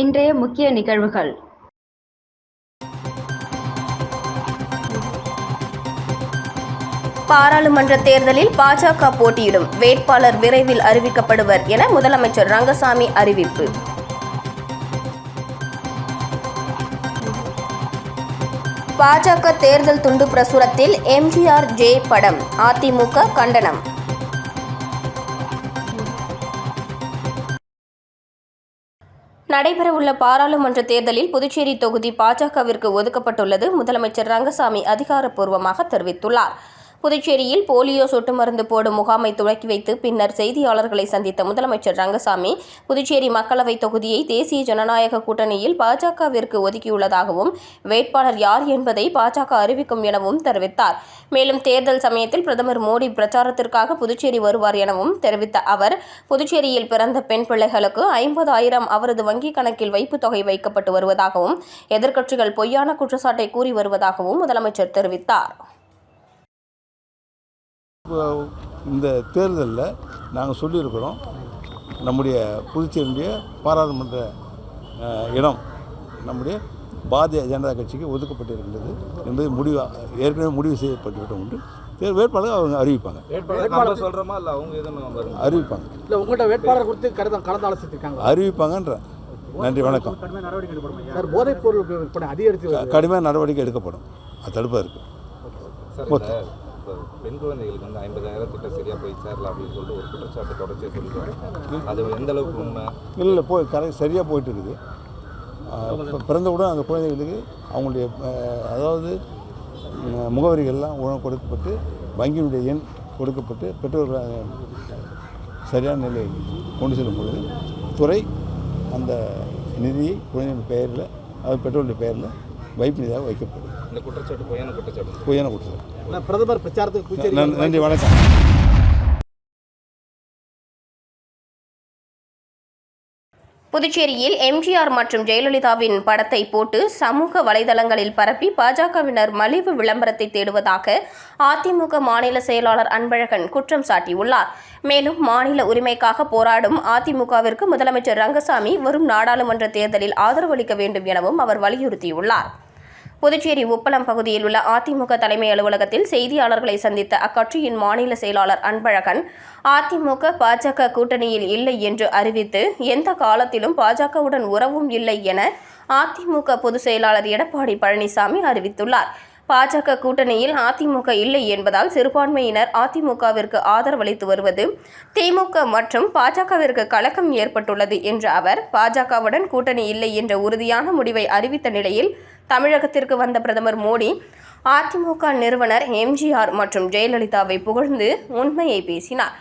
இன்றைய முக்கிய நிகழ்வுகள். பாராளுமன்ற தேர்தலில் பாஜக போட்டியிடும். வேட்பாளர் விரைவில் அறிவிக்கப்படுவர் என முதலமைச்சர் ரங்கசாமி அறிவிப்பு. பாஜக தேர்தல் துண்டு பிரசுரத்தில் எம்ஜிஆர் ஜே படம். அதிமுக கண்டனம். நடைபெறவுள்ள பாராளுமன்ற தேர்தலில் புதுச்சேரி தொகுதி பாஜகவிற்கு ஒதுக்கப்பட்டுள்ளது. முதலமைச்சர் ரங்கசாமி அதிகாரப்பூர்வமாக தெரிவித்துள்ளார். புதுச்சேரியில் போலியோ சொட்டு மருந்து போடும் முகாமை துவக்கி வைத்து பின்னர் செய்தியாளர்களை சந்தித்த முதலமைச்சர் ரங்கசாமி புதுச்சேரி மக்களவை தொகுதியை தேசிய ஜனநாயக கூட்டணியில் பாஜகவிற்கு ஒதுக்கியுள்ளதாகவும் வேட்பாளர் யார் என்பதை பாஜக அறிவிக்கும் எனவும் தெரிவித்தார். மேலும் தேர்தல் சமயத்தில் பிரதமர் மோடி பிரச்சாரத்திற்காக புதுச்சேரி வருவார் எனவும் தெரிவித்த அவர் புதுச்சேரியில் பிறந்த பெண் பிள்ளைகளுக்கு ஐம்பதாயிரம் அவரது வங்கிக் கணக்கில் வைப்புத் தொகை வைக்கப்பட்டு வருவதாகவும் எதிர்க்கட்சிகள் பொய்யான குற்றச்சாட்டை கூறி வருவதாகவும் முதலமைச்சர் தெரிவித்தார். இந்த தேர்தலில் நாங்கள் சொல்லியிருக்கிறோம் நம்முடைய புதுச்சேரியுடைய பாராளுமன்ற இடம் நம்முடைய பாரதிய ஜனதா கட்சிக்கு ஒதுக்கப்பட்டிருக்கின்றது என்பது முடிவு ஏற்கனவே முடிவு செய்யப்பட்டுவிட்டோம் உண்டு தேர் வேட்பாளர் அவங்க அறிவிப்பாங்க. வேட்பாளர் நம்ம சொல்றோமா? இல்ல அவங்க எதுவும் வருமா. அறிவிப்பாங்க. இல்லை உங்கள்கிட்ட வேட்பாளர் குறித்து கருத்து கலந்து ஆலோசித்திருக்காங்க அறிவிப்பாங்கன்ற. நன்றி வணக்கம். சார் போதைப் பொருள் அதிகரித்து வருது. கடுமையான நடவடிக்கை எடுக்கப்படும். அது தடுப்பதற்கு. சார் இந்த இப்போ பெண் குழந்தைகளுக்கு வந்து ஐம்பதாயிரம் திட்டம் சரியாக போய் சேரல அப்படின்னு சொல்லிட்டு ஒரு குற்றச்சாட்டு தொடர்ச்சியாக சொல்லிட்டு அது எந்த அளவுக்கு உண்மை? இல்லை போய் கரெக்ட் சரியாக போயிட்டு இருக்குது பிறந்தவுடன் அந்த குழந்தைகளுக்கு அவங்களுடைய அதாவது முகவரிகள்லாம் உணவு கொடுக்கப்பட்டு வங்கியினுடைய எண் கொடுக்கப்பட்டு பெற்றோர்கள் சரியான நிலையில் கொண்டு செல்லும் பொழுது துறை அந்த நிதியை குழந்தையின் பெயரில் அது பெற்றோருடைய பெயரில் வைப்பு நிதியாக வைக்கப்படும். இந்த குற்றச்சாட்டு பொய்யான குற்றச்சாட்டு. பொய்யான ஆனா பிரதமர் பிரச்சாரத்துக்கு நன்றி வணக்கம். புதுச்சேரியில் எம்ஜிஆர் மற்றும் ஜெயலலிதாவின் படத்தை போட்டு சமூக வலைதளங்களில் பரப்பி பாஜகவினர் மலிவு விளம்பரத்தை தேடுவதாக அதிமுக மாநில செயலாளர் அன்பழகன் குற்றம் சாட்டியுள்ளார். மேலும் மாநில உரிமைக்காக போராடும் அதிமுகவிற்கு முதலமைச்சர் ரங்கசாமி வரும் நாடாளுமன்ற தேர்தலில் ஆதரவளிக்க வேண்டும் எனவும் அவர் வலியுறுத்தியுள்ளார். புதுச்சேரி உப்பளம் பகுதியில் உள்ள அதிமுக தலைமை அலுவலகத்தில் செய்தியாளர்களை சந்தித்த அக்கட்சியின் மாநில செயலாளர் அன்பழகன் அதிமுக பாஜக கூட்டணியில் இல்லை என்று அறிவித்து எந்த காலத்திலும் பாஜகவுடன் உறவும் இல்லை என அதிமுக பொதுச் செயலாளர் எடப்பாடி பழனிசாமி அறிவித்துள்ளார். பாஜக கூட்டணியில் அதிமுக இல்லை என்பதால் சிறுபான்மையினர் அதிமுகவிற்கு ஆதரவளித்து வருவது திமுக மற்றும் பாஜகவிற்கு கலக்கம் ஏற்பட்டுள்ளது என்ற அவர் பாஜகவுடன் கூட்டணி இல்லை என்ற உறுதியான முடிவை அறிவித்த நிலையில் தமிழகத்திற்கு வந்த பிரதமர் மோடி அதிமுக நிறுவனர் எம்ஜிஆர் மற்றும் ஜெயலலிதாவை புகழ்ந்து உண்மையை பேசினார்.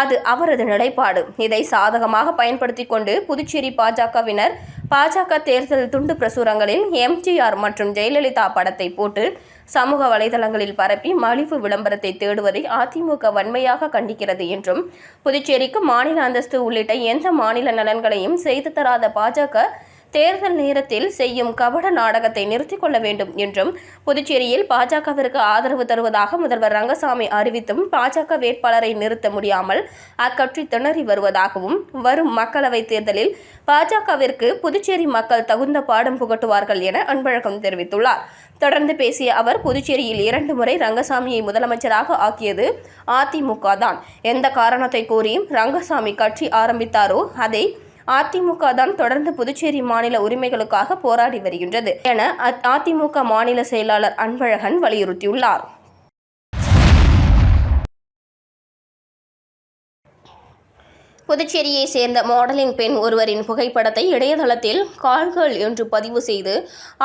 அது அவரது நிலைப்பாடு. இதை சாதகமாக பயன்படுத்தி கொண்டு புதுச்சேரி பாஜகவினர் பாஜக தேர்தல் துண்டு பிரசுரங்களில் எம்ஜிஆர் மற்றும் ஜெயலலிதா படத்தை போட்டு சமூக வலைதளங்களில் பரப்பி மலிவு விளம்பரத்தை தேடுவதை அதிமுக வன்மையாக கண்டிக்கிறது என்றும் புதுச்சேரிக்கு மாநில அந்தஸ்து உள்ளிட்ட எந்த மாநில நலன்களையும் செய்து தராத பாஜக தேர்தல் நேரத்தில் செய்யும் கபட நாடகத்தை நிறுத்திக் கொள்ள வேண்டும் என்றும் புதுச்சேரியில் பாஜகவிற்கு ஆதரவு தருவதாக முதல்வர் ரங்கசாமி அறிவித்தும் பாஜக வேட்பாளரை நிறுத்த முடியாமல் அக்கட்சி திணறி வருவதாகவும் வரும் மக்களவைத் தேர்தலில் பாஜகவிற்கு புதுச்சேரி மக்கள் தகுந்த பாடம் புகட்டுவார்கள் என அன்பழகம் தெரிவித்துள்ளார். தொடர்ந்து பேசிய அவர் புதுச்சேரியில் இரண்டு முறை ரங்கசாமியை முதலமைச்சராக ஆக்கியது அதிமுக தான். எந்த காரணத்தை கூறியும் ரங்கசாமி கட்சி ஆரம்பித்தாரோ அதை அதிமுக தான் தொடர்ந்து புதுச்சேரி மாநில உரிமைகளுக்காக போராடி வருகின்றது என அதிமுக மாநில செயலாளர் அன்பழகன் வலியுறுத்தியுள்ளார். புதுச்சேரியை சேர்ந்த மாடலிங் பெண் ஒருவரின் புகைப்படத்தை இணையதளத்தில் கால்கள் என்று பதிவு செய்து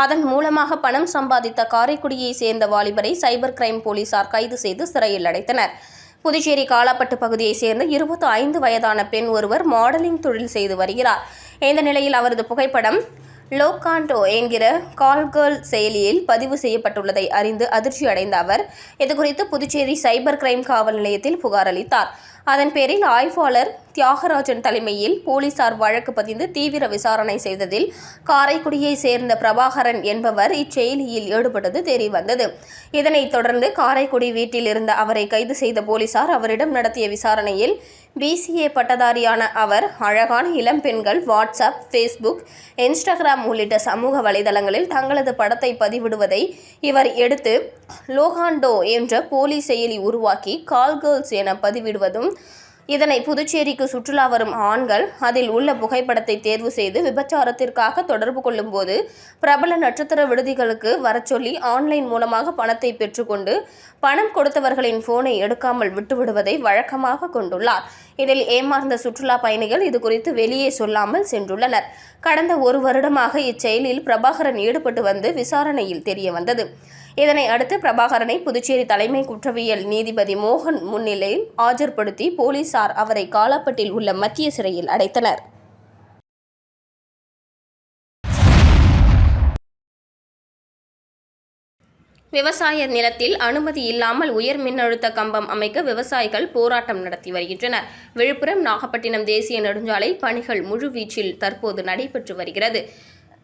அதன் மூலமாக பணம் சம்பாதித்த காரைக்குடியை சேர்ந்த வாலிபரை சைபர் கிரைம் போலீசார் கைது செய்து சிறையில் அடைத்தனர். புதுச்சேரி காலாப்பட்டு பகுதியைச் சேர்ந்த இருபத்தி ஐந்து வயதான பெண் ஒருவர் மாடலிங் தொழில் செய்து வருகிறார். இந்த நிலையில் அவரது புகைப்படம் லோகாண்டோ என்கிற கால்கேர்ள் செயலியில் பதிவு செய்யப்பட்டுள்ளதை அறிந்து அதிர்ச்சி அடைந்த அவர் இதுகுறித்து புதுச்சேரி சைபர் கிரைம் காவல் நிலையத்தில் புகார் அளித்தார். அதன் பேரில் ஆய்வாளர் தியாகராஜன் தலைமையில் போலீசார் வழக்கு பதிந்து தீவிர விசாரணை செய்ததில் காரைக்குடியை சேர்ந்த பிரபாகரன் என்பவர் இச்செயலியில் ஈடுபட்டது தெரியவந்தது. இதனைத் தொடர்ந்து காரைக்குடி வீட்டில் இருந்த அவரை கைது செய்த போலீசார் அவரிடம் நடத்திய விசாரணையில் பிசிஏ பட்டதாரியான அவர் அழகான இளம் பெண்கள் வாட்ஸ்அப் ஃபேஸ்புக் இன்ஸ்டாகிராம் உள்ளிட்ட சமூக வலைதளங்களில் தங்களது படத்தை பதிவிடுவதை இவர் எடுத்து லோகாண்டோ என்ற போலி செயலி உருவாக்கி கால் கேர்ள்ஸ் என பதிவிடுவதும் இதனை புதுச்சேரிக்கு சுற்றுலா வரும் ஆண்கள் அதில் உள்ள புகைப்படத்தை தேர்வு செய்து விபச்சாரத்திற்காக தொடர்பு கொள்ளும்போது பிரபல நட்சத்திர விடுதிகளுக்கு வரச்சொல்லி ஆன்லைன் மூலமாக பணத்தை பெற்றுக்கொண்டு பணம் கொடுத்தவர்களின் போனை எடுக்காமல் விட்டுவிடுவதை வழக்கமாக கொண்டுள்ளார். இதில் ஏமாந்த சுற்றுலா பயணிகள் இது குறித்து வெளியே சொல்லாமல் சென்றுள்ளனர். கடந்த ஒரு வருடமாக இச்செயலில் பிரபாகரன் ஈடுபட்டு வந்து விசாரணையில் தெரிய வந்தது இதனை அடுத்து பிரபாகரனை புதுச்சேரி தலைமை குற்றவியல் நீதிபதி மோகன் முன்னிலையில் ஆஜர்படுத்தி போலீசார் அவரை காலாப்பட்டில் உள்ள மத்திய சிறையில் அடைத்தனர். விவசாய நிலத்தில் அனுமதி இல்லாமல் உயர் மின்னழுத்த கம்பம் அமைக்க விவசாயிகள் போராட்டம் நடத்தி வருகின்றனர். விழுப்புரம் நாகப்பட்டினம் தேசிய நெடுஞ்சாலை பணிகள் முழுவீச்சில் தற்போது நடைபெற்று வருகிறது.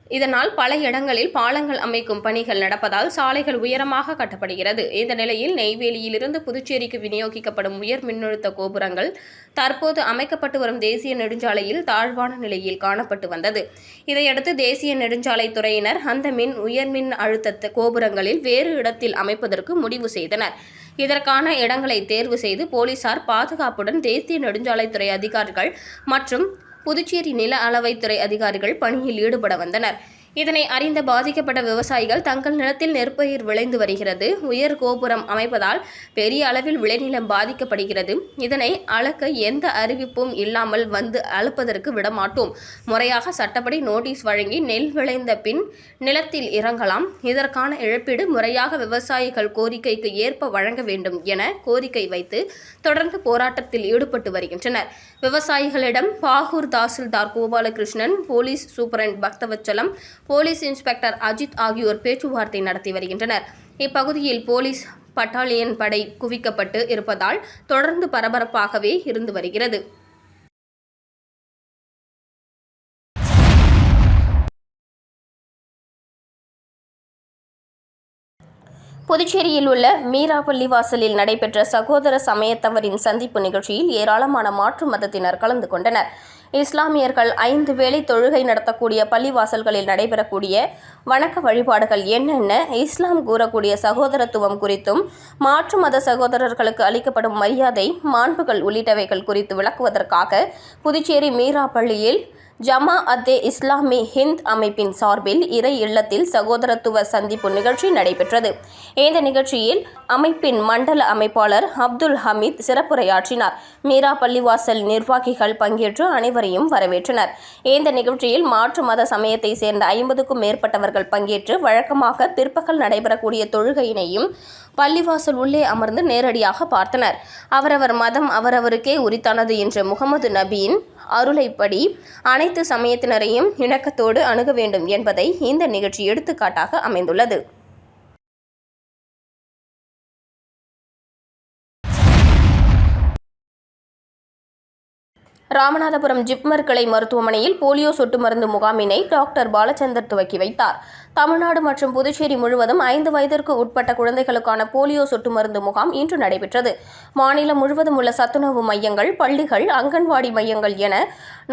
இதனால் பல இடங்களில் பாலங்கள் அமைக்கும் பணிகள் நடப்பதால் சாலைகள் உயரமாக கட்டப்படுகிறது. இந்த நிலையில் நெய்வேலியிலிருந்து புதுச்சேரிக்கு விநியோகிக்கப்படும் உயர் மின்னழுத்த கோபுரங்கள் தற்போது அமைக்கப்பட்டு வரும் தேசிய நெடுஞ்சாலையில் தாழ்வான நிலையில் காணப்பட்டு வந்தது. இதையடுத்து தேசிய நெடுஞ்சாலைத் துறையினர் அந்த மின் உயர் மின் அழுத்த கோபுரங்களில் வேறு இடத்தில் அமைப்பதற்கு முடிவு செய்தனர். இதற்கான இடங்களை தேர்வு செய்து போலீசார் பாதுகாப்புடன் தேசிய நெடுஞ்சாலைத்துறை அதிகாரிகள் மற்றும் புதுச்சேரி நில அளவைத்துறை அதிகாரிகள் பணியில் ஈடுபட வந்தனர். இதனை அறிந்த பாதிக்கப்பட்ட விவசாயிகள் தங்கள் நிலத்தில் நெற்பயிர் விளைந்து வருகிறது. உயர் கோபுரம் அமைப்பதால் பெரிய அளவில் விளைநிலம் பாதிக்கப்படுகிறது. இதனை அளக்க எந்த அறிவிப்பும் இல்லாமல் வந்து அளப்பதற்கு விடமாட்டோம். முறையாக சட்டப்படி நோட்டீஸ் வழங்கி நெல் விளைந்த பின் நிலத்தில் இறங்கலாம். இதற்கான இழப்பீடு முறையாக விவசாயிகள் கோரிக்கைக்கு ஏற்ப வழங்க வேண்டும் என கோரிக்கை வைத்து தொடர்ந்து போராட்டத்தில் ஈடுபட்டு வருகின்றனர். விவசாயிகளிடம் Bahour tahsildar Gopalakrishnan police superintendent Bakthavatchalam police inspector Ajith ஆகியோர் பேச்சுவார்த்தை நடத்தி வருகின்றனர். இப்பகுதியில் போலீஸ் பட்டாலியன் படை குவிக்கப்பட்டு இருப்பதால் தொடர்ந்து பரபரப்பாகவே இருந்து வருகிறது. புதுச்சேரியில் உள்ள மீரா பள்ளிவாசலில் நடைபெற்ற சகோதர சமயத்தவரின் சந்திப்பு நிகழ்ச்சியில் ஏராளமான மாற்று மதத்தினர் கலந்து கொண்டனர். இஸ்லாமியர்கள் ஐந்து வேளை தொழுகை நடத்தக்கூடிய பள்ளிவாசல்களில் நடைபெறக்கூடிய வணக்க வழிபாடுகள் என்னென்ன இஸ்லாம் கூறக்கூடிய சகோதரத்துவம் குறித்தும் மாற்று மத சகோதரர்களுக்கு அளிக்கப்படும் மரியாதை மாண்புகள் உள்ளிட்டவைகள் குறித்து விளக்குவதற்காக புதுச்சேரி மீரா பள்ளியில் ஜமா அத்தே இஸ்லாமி ஹிந்த் அமைப்பின் சார்பில் இறை இல்லத்தில் சகோதரத்துவ சந்திப்பு நிகழ்ச்சி நடைபெற்றது. இந்த நிகழ்ச்சியில் அமைப்பின் மண்டல அமைப்பாளர் அப்துல் ஹமீத் சிறப்புரையாற்றினார். மீரா பள்ளிவாசல் நிர்வாகிகள் பங்கேற்று அனைவரையும் வரவேற்றனர். இந்த நிகழ்ச்சியில் மாற்று மத சமயத்தை சேர்ந்த ஐம்பதுக்கும் மேற்பட்டவர்கள் பங்கேற்று வழக்கமாக பிற்பகல் நடைபெறக்கூடிய தொழுகையினையும் பள்ளிவாசல் உள்ளே அமர்ந்து நேரடியாக பார்த்தனர். அவரவர் மதம் அவரவருக்கே உரித்தானது என்ற முகமது நபியின் அருளைப்படி அனைத்து சமயத்தினரையும் இணக்கத்தோடு அணுக வேண்டும் என்பதை இந்த நிகழ்ச்சி எடுத்துக்காட்டாக அமைந்துள்ளது. ராமநாதபுரம் ஜிப்மர் கிளை மருத்துவமனையில் போலியோ சொட்டு மருந்து முகாமினை டாக்டர் பாலச்சந்தர் துவக்கி வைத்தார். தமிழ்நாடு மற்றும் புதுச்சேரி முழுவதும் ஐந்து வயதிற்கு உட்பட்ட குழந்தைகளுக்கான போலியோ சொட்டு மருந்து முகாம் இன்று நடைபெற்றது. மாநிலம் முழுவதும் உள்ள சத்துணவு மையங்கள் பள்ளிகள் அங்கன்வாடி மையங்கள் என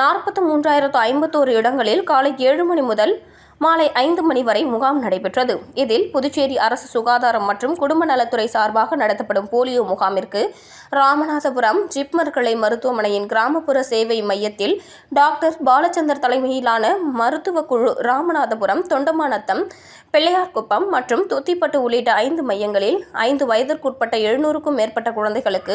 நாற்பத்தி மூன்றாயிரத்து ஐம்பத்தோரு இடங்களில் காலை ஏழு மணி முதல் மாலை ஐந்து மணி வரை முகாம் நடைபெற்றது. இதில் புதுச்சேரி அரசு சுகாதாரம் மற்றும் குடும்ப நலத்துறை சார்பாக நடத்தப்படும் போலியோ முகாமிற்கு ராமநாதபுரம் ஜிப்மர் கிளை மருத்துவமனையின் கிராமப்புற சேவை மையத்தில் டாக்டர் பாலச்சந்தர் தலைமையிலான மருத்துவ குழு ராமநாதபுரம் தொண்டமாநத்தம் பிள்ளையார்குப்பம் மற்றும் தொத்திப்பட்டு உள்ளிட்ட ஐந்து மையங்களில் ஐந்து வயதிற்குட்பட்ட எழுநூறுக்கும் மேற்பட்ட குழந்தைகளுக்கு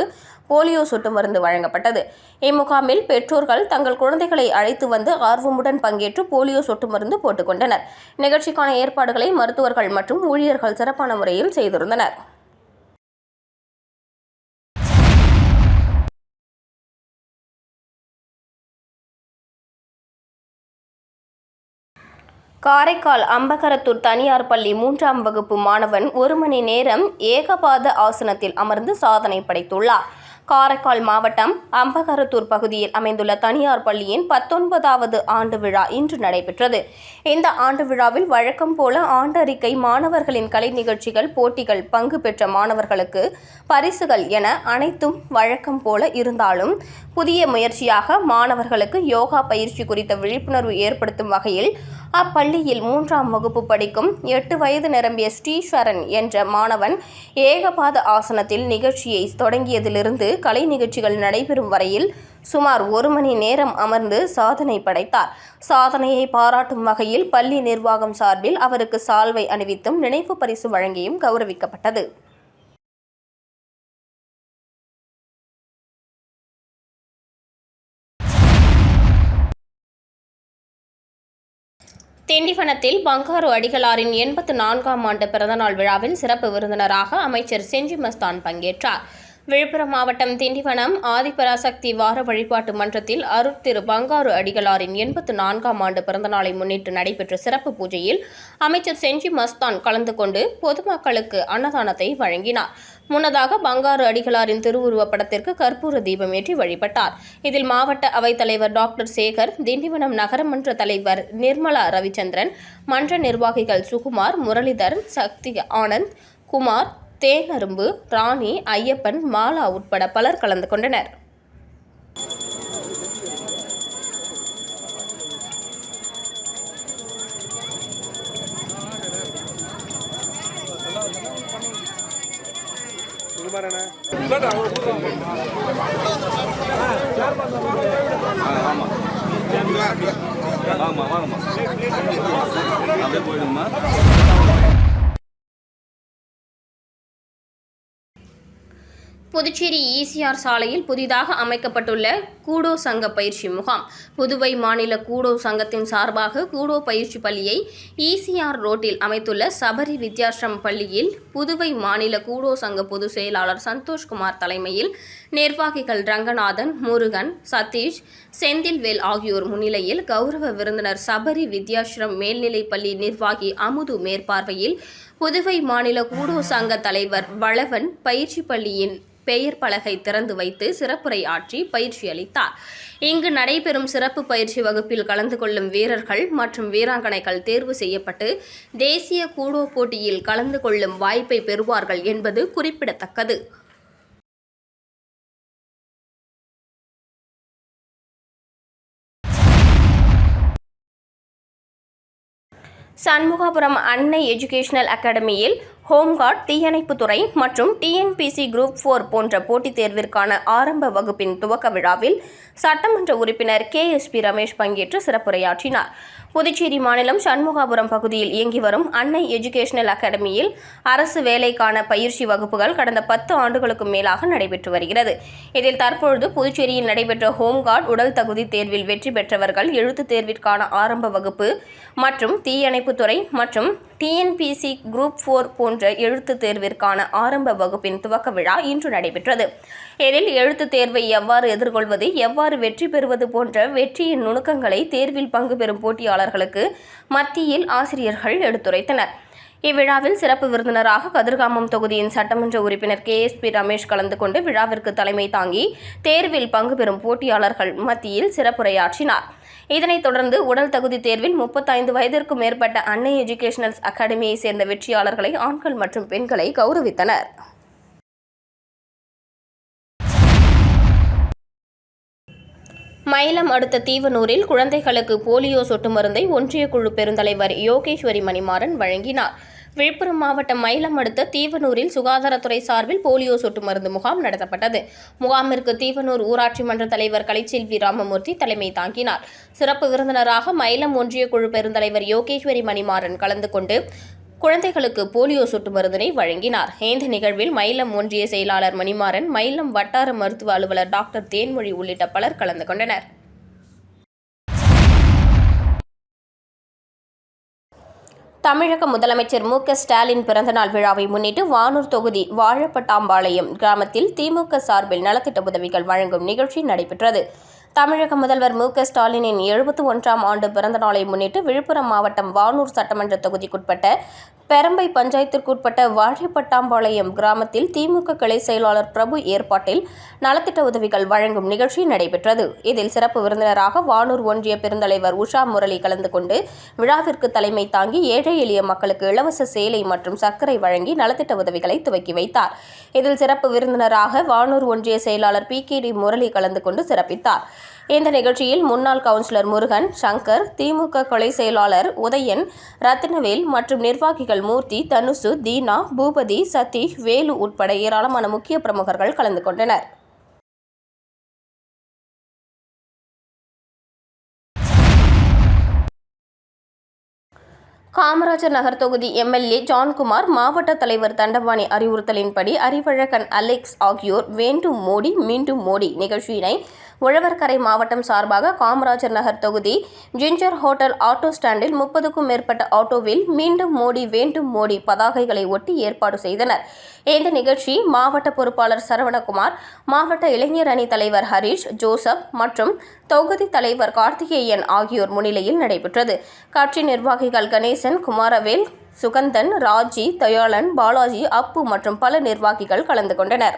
போலியோ சொட்டு மருந்து வழங்கப்பட்டது. இம்முகாமில் பெற்றோர்கள் தங்கள் குழந்தைகளை அழைத்து வந்து ஆர்வமுடன் பங்கேற்று போலியோ சொட்டு மருந்து போட்டுக்கொண்டனர் நிகழ்ச்சிக்கான ஏற்பாடுகளை மருத்துவர்கள் மற்றும் ஊழியர்கள் சிறப்பான முறையில் செய்திருந்தனர். காரைக்கால் அம்பகரத்தூர் தனியார் பள்ளி மூன்றாம் வகுப்பு மாணவன் ஒரு மணி நேரம் ஏகபாத ஆசனத்தில் அமர்ந்து சாதனை படைத்துள்ளார். காரைக்கால் மாவட்டம் அம்பகரத்தூர் பகுதியில் அமைந்துள்ள தனியார் பள்ளியின் பத்தொன்பதாவது ஆண்டு விழா இன்று நடைபெற்றது. இந்த ஆண்டு விழாவில் வழக்கம் போல ஆண்டறிக்கை மாணவர்களின் கலை நிகழ்ச்சிகள் போட்டிகள் பங்கு பெற்ற மாணவர்களுக்கு பரிசுகள் என அனைத்தும் வழக்கம் போல இருந்தாலும் புதிய முயற்சியாக மாணவர்களுக்கு யோகா பயிற்சி குறித்த விழிப்புணர்வு ஏற்படுத்தும் வகையில் அப்பள்ளியில் மூன்றாம் வகுப்பு படிக்கும் எட்டு வயது நிரம்பிய ஸ்ரீஸ்வரன் என்ற மாணவன் ஏகபாத ஆசனத்தில் நிகழ்ச்சியை தொடங்கியதிலிருந்து கலை நிகழ்ச்சிகள் நடைபெறும் வரையில் சுமார் ஒரு மணி நேரம் அமர்ந்து சாதனை படைத்தார். சாதனையை பாராட்டும் வகையில் பள்ளி நிர்வாகம் சார்பில் அவருக்கு சால்வை அணிவித்தும் நினைவு பரிசு வழங்கியும் கௌரவிக்கப்பட்டது. திண்டிவனத்தில் பங்காரு அடிகளாரின் எண்பத்து நான்காம் ஆண்டு பிறந்தநாள் விழாவில் சிறப்பு விருந்தினராக அமைச்சர் செஞ்சி மஸ்தான் பங்கேற்றார். விழுப்புரம் மாவட்டம் திண்டிவனம் ஆதிபராசக்தி வார வழிபாட்டு மன்றத்தில் அருட்திரு பங்காரு அடிகளாரின் எண்பத்து நான்காம் ஆண்டு பிறந்தநாளை முன்னிட்டு நடைபெற்ற சிறப்பு பூஜையில் அமைச்சர் செஞ்சி மஸ்தான் கலந்து கொண்டு பொதுமக்களுக்கு அன்னதானத்தை வழங்கினார். முன்னதாக பங்காரு அடிகளாரின் திருவுருவப்படத்திற்கு கற்பூர தீபம் ஏற்றி வழிபட்டார். இதில் மாவட்ட அவைத்தலைவர் டாக்டர் சேகர் திண்டிவனம் நகரமன்ற தலைவர் நிர்மலா ரவிச்சந்திரன் மன்ற நிர்வாகிகள் சுகுமார் முரளிதரன் சக்தி ஆனந்த் குமார் தேனரும்பு ராணி ஐயப்பன் மாலா உட்பட பலர் கலந்து கொண்டனர். வாங்கம்மா வாங்கம்மா அப்படியே போயிடுங்கம்மா புதுச்சேரி ஈசிஆர் சாலையில் புதிதாக அமைக்கப்பட்டுள்ள கூடோ சங்க பயிற்சி முகாம். புதுவை மாநில கூடோ சங்கத்தின் சார்பாக கூடோ பயிற்சி பள்ளியை ஈசிஆர் ரோட்டில் அமைத்துள்ள சபரி வித்யாசிரம் பள்ளியில் புதுவை மாநில கூடோ சங்க பொதுச் செயலாளர் சந்தோஷ்குமார் தலைமையில் நிர்வாகிகள் ரங்கநாதன் முருகன் சதீஷ் செந்தில்வேல் ஆகியோர் முன்னிலையில் கௌரவ விருந்தினர் சபரி வித்யாசிரம் மேல்நிலைப்பள்ளி நிர்வாகி அமுது மேற்பார்வையில் புதுவை மாநில கூடோ சங்க தலைவர் வளவன் பயிற்சி பள்ளியின் பெயர் பலகை திறந்து வைத்து சிறப்புரை ஆற்றி பயிற்சி அளித்தார். இங்கு நடைபெறும் சிறப்பு பயிற்சி வகுப்பில் கலந்து கொள்ளும் வீரர்கள் மற்றும் வீராங்கனைகள் தேர்வு செய்யப்பட்டு தேசிய கூடோ போட்டியில் கலந்து கொள்ளும் வாய்ப்பை பெறுவார்கள் என்பது குறிப்பிடத்தக்கது. சண்முகாபுரம் அன்னை எஜுகேஷனல் அகாடமியில் ஹோம்கார்ட் தீயணைப்புத்துறை மற்றும் டிஎன்பிசி குரூப் ஃபோர் போன்ற போட்டித் தேர்விற்கான ஆரம்ப வகுப்பின் துவக்க விழாவில் சட்டமன்ற உறுப்பினர் கே. எஸ். பி. ரமேஷ் பங்கேற்று சிறப்புரையாற்றினார். புதுச்சேரி மாநிலம் சண்முகாபுரம் பகுதியில் இயங்கி வரும் அன்னை எஜுகேஷனல் அகாடமியில் அரசு வேலைக்கான பயிற்சி வகுப்புகள் கடந்த பத்து ஆண்டுகளுக்கும் மேலாக நடைபெற்று வருகிறது. இதில் தற்பொழுது புதுச்சேரியில் நடைபெற்ற ஹோம்கார்டு உடல் தகுதி தேர்வில் வெற்றி பெற்றவர்கள் எழுத்துத் தேர்விற்கான ஆரம்ப வகுப்பு மற்றும் தீயணைப்புத்துறை மற்றும் டிஎன்பிசி குரூப் ஃபோர் போன்ற எழுத்துத் தேர்விற்கான ஆரம்ப வகுப்பின் துவக்க விழா இன்று நடைபெற்றது. இதில் எழுத்துத் தேர்வை எவ்வாறு எதிர்கொள்வது எவ்வாறு வெற்றி பெறுவது போன்ற வெற்றியின் நுணுக்கங்களை தேர்வில் பங்கு பெறும் போட்டியாளர்களுக்கு மத்தியில் ஆசிரியர்கள் எடுத்துரைத்தனர். இவ்விழாவில் சிறப்பு விருந்தினராக கதிர்காமம் தொகுதியின் சட்டமன்ற உறுப்பினர் கே. எஸ். பி. ரமேஷ் கலந்து கொண்டு விழாவிற்கு தலைமை தாங்கி தேர்வில் பங்கு பெறும் போட்டியாளர்கள் மத்தியில் சிறப்புரையாற்றினார். இதனைத் தொடர்ந்து உடல் தகுதி தேர்வில் முப்பத்தைந்து வயதிற்கும் மேற்பட்ட அன்னை எஜுகேஷனல்ஸ் அகாடமியை சேர்ந்த வெற்றியாளர்களை ஆண்கள் மற்றும் பெண்களை கௌரவித்தனர். மயிலம் அடுத்த தீவனூரில் குழந்தைகளுக்கு போலியோ சொட்டு மருந்தை ஒன்றிய குழு பெருந்தலைவர் யோகேஸ்வரி மணிமாறன் வழங்கினார். விழுப்புரம் மாவட்டம் மயிலம் அடுத்த தீவனூரில் சுகாதாரத்துறை சார்பில் போலியோ சொட்டு மருந்து முகாம் நடத்தப்பட்டது. முகாமிற்கு தீவனூர் ஊராட்சி மன்ற தலைவர் கலைச்செல்வி ராமமூர்த்தி தலைமை தாங்கினார். சிறப்பு விருந்தினராக மயிலம் ஒன்றிய குழு பெருந்தலைவர் யோகேஸ்வரி மணிமாறன் கலந்து கொண்டு குழந்தைகளுக்கு போலியோ சொட்டு மருந்தினை வழங்கினார். இந்த நிகழ்வில் மயிலம் ஒன்றிய செயலாளர் மணிமாறன் மயிலம் வட்டார மருத்துவ அலுவலர் டாக்டர் தேன்மொழி உள்ளிட்ட பலர் கலந்து கொண்டனர். தமிழக முதலமைச்சர் மு க ஸ்டாலின் பிறந்தநாள் விழாவை முன்னிட்டு வானூர் தொகுதி வாழப்பட்டாம்பாளையம் கிராமத்தில் திமுக சார்பில் நலத்திட்ட உதவிகள் வழங்கும் நிகழ்ச்சி நடைபெற்றது. தமிழக முதல்வர் மு க ஸ்டாலினின் எழுபத்தி ஒன்றாம் ஆண்டு பிறந்தநாளை முன்னிட்டு விழுப்புரம் மாவட்டம் வானூர் சட்டமன்ற தொகுதிக்குட்பட்ட பெரம்பை பஞ்சாயத்திற்குட்பட்ட வாழைப்பட்டாம்பாளையம் கிராமத்தில் திமுக கிளை செயலாளர் பிரபு ஏற்பாட்டில் நலத்திட்ட உதவிகள் வழங்கும் நிகழ்ச்சி நடைபெற்றது. இதில் சிறப்பு விருந்தினராக வானூர் ஒன்றிய பெருந்தலைவர் உஷா முரளி கலந்து கொண்டு விழாவிற்கு தலைமை தாங்கி ஏழை எளிய மக்களுக்கு இலவச சேலை மற்றும் சர்க்கரை வழங்கி நலத்திட்ட உதவிகளை துவக்கி வைத்தார். இதில் சிறப்பு விருந்தினராக வானூர் ஒன்றிய செயலாளர் பி கே டி முரளி கலந்து கொண்டு சிறப்பித்தார். இந்த நிகழ்ச்சியில் முன்னாள் கவுன்சிலர் முருகன் சங்கர் திமுக கொலை செயலாளர் உதயன் ரத்னவேல் மற்றும் நிர்வாகிகள் மூர்த்தி தனுசு தீனா பூபதி சதீஷ் வேலு உட்பட ஏராளமான முக்கிய பிரமுகர்கள் கலந்து கொண்டனர். காமராஜர் நகர் தொகுதி எம்எல்ஏ ஜான்குமார் மாவட்ட தலைவர் தண்டபாணி அறிவுறுத்தலின்படி அறிவழகன் அலெக்ஸ் ஆகியோர் வேண்டும் மோடி மீண்டும் மோடி நிகழ்ச்சியினை உழவர்கரை மாவட்டம் சார்பாக காமராஜர் நகர் தொகுதி ஜிஞ்சர் ஹோட்டல் ஆட்டோ ஸ்டாண்டில் முப்பதுக்கும் மேற்பட்ட ஆட்டோவில் மீண்டும் மோடி வேண்டும் மோடி பதாகைகளை ஒட்டி ஏற்பாடு செய்தனர். இந்த நிகழ்ச்சி மாவட்ட பொறுப்பாளர் சரவணகுமார் மாவட்ட இளைஞர் அணி தலைவர் ஹரீஷ் ஜோசப் மற்றும் தொகுதி தலைவர் கார்த்திகேயன் ஆகியோர் முன்னிலையில் நடைபெற்றது. கட்சி நிர்வாகிகள் கணேசன் குமாரவேல் சுகந்தன் ராஜி தயாளன் பாலாஜி அப்பு மற்றும் பல நிர்வாகிகள் கலந்து கொண்டனர்.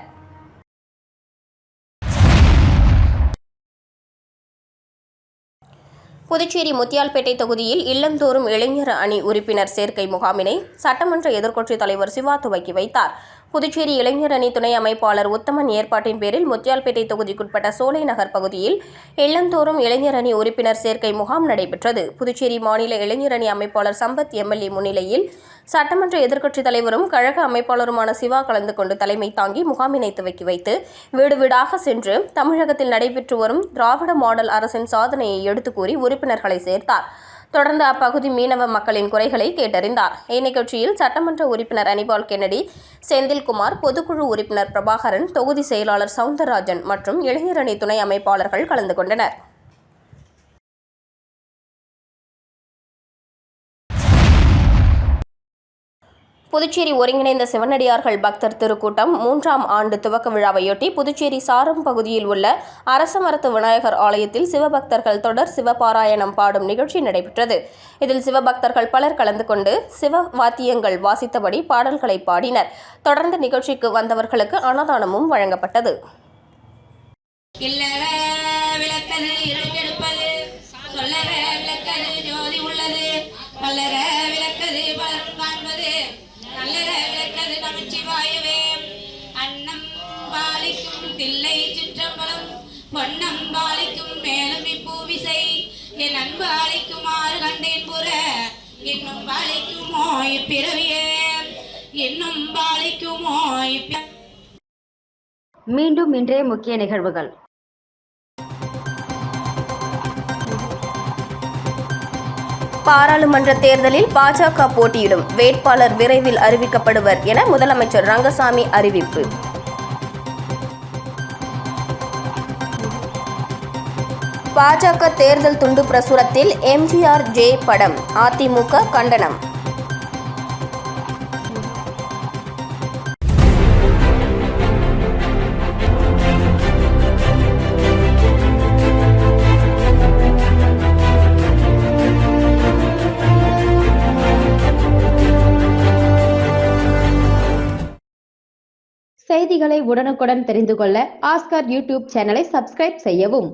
புதுச்சேரி முத்தியால்பேட்டை தொகுதியில் இல்லந்தோறும் இளைஞர் அணி உறுப்பினர் சேர்க்கை முகாமினை சட்டமன்ற எதிர்க்கட்சித் தலைவர் சிவா துவக்கி வைத்தார். புதுச்சேரி இளைஞர் அணி துணை அமைப்பாளர் உத்தமன் ஏற்பாட்டின் பேரில் முத்தியால்பேட்டை தொகுதிக்குட்பட்ட சோலை நகர் பகுதியில் இல்லந்தோறும் இளைஞர் அணி உறுப்பினர் சேர்க்கை முகாம் நடைபெற்றது. புதுச்சேரி மாநில இளைஞர் அணி அமைப்பாளர் சம்பத் எம்எல்ஏ முன்னிலையில் சட்டமன்ற எதிர்க்கட்சித் தலைவரும் கழக அமைப்பாளருமான சிவா கலந்து கொண்டு தலைமை தாங்கி முகாமினை துவக்கி வைத்து வீடு வீடாக சென்று தமிழகத்தில் நடைபெற்று வரும் திராவிட மாடல் அரசின் சாதனையை எடுத்துக் கூறி உறுப்பினர்களை சேர்த்தார். தொடர்ந்து அப்பகுதி மீனவ மக்களின் குறைகளை கேட்டறிந்தார். இந்நிகழ்ச்சியில் சட்டமன்ற உறுப்பினர் அனிபால் கென்னடி செந்தில்குமார் பொதுக்குழு உறுப்பினர் பிரபாகரன் தொகுதி செயலாளர் சவுந்தரராஜன் மற்றும் இளைஞரணி துணை அமைப்பாளர்கள் கலந்து கொண்டனர். புதுச்சேரி ஒருங்கிணைந்த சிவனடியார்கள் பக்தர் திருக்கூட்டம் மூன்றாம் ஆண்டு துவக்க விழாவையொட்டி புதுச்சேரி சாரம் பகுதியில் உள்ள அரசமரத்து விநாயகர் ஆலயத்தில் சிவபக்தர்கள் தொடர் சிவபாராயணம் பாடும் நிகழ்ச்சி நடைபெற்றது. இதில் சிவபக்தர்கள் பலர் கலந்து கொண்டு சிவ வாத்தியங்கள் வாசித்தபடி பாடல்களை பாடினர். தொடர்ந்து நிகழ்ச்சிக்கு வந்தவர்களுக்கு அன்னதானமும் வழங்கப்பட்டது. ஜோதி உள்ளது பாலிக்கும் மேலும் இப்பூவிசை என் அன்பு அளிக்குமாறு கண்டேன் புற. இன்னும் பாலிக்குமோ இப்பிறவியே. இன்னும் பாலிக்குமோ இப்பி மீண்டும் இன்றைய முக்கிய நிகழ்வுகள். பாராளுமன்ற தேர்தலில் பாஜக போட்டியிடும் வேட்பாளர் விரைவில் அறிவிக்கப்படுவர் என முதலமைச்சர் ரங்கசாமி அறிவிப்பு. பாஜக தேர்தல் துண்டு பிரசுரத்தில் எம்ஜிஆர் ஜே படம் அதிமுக கண்டனம். செய்திகளை உடனுக்குடன் தெரிந்து கொள்ள ஆஸ்கார் யூடியூப் சேனலை சப்ஸ்கிரைப் செய்யவும்.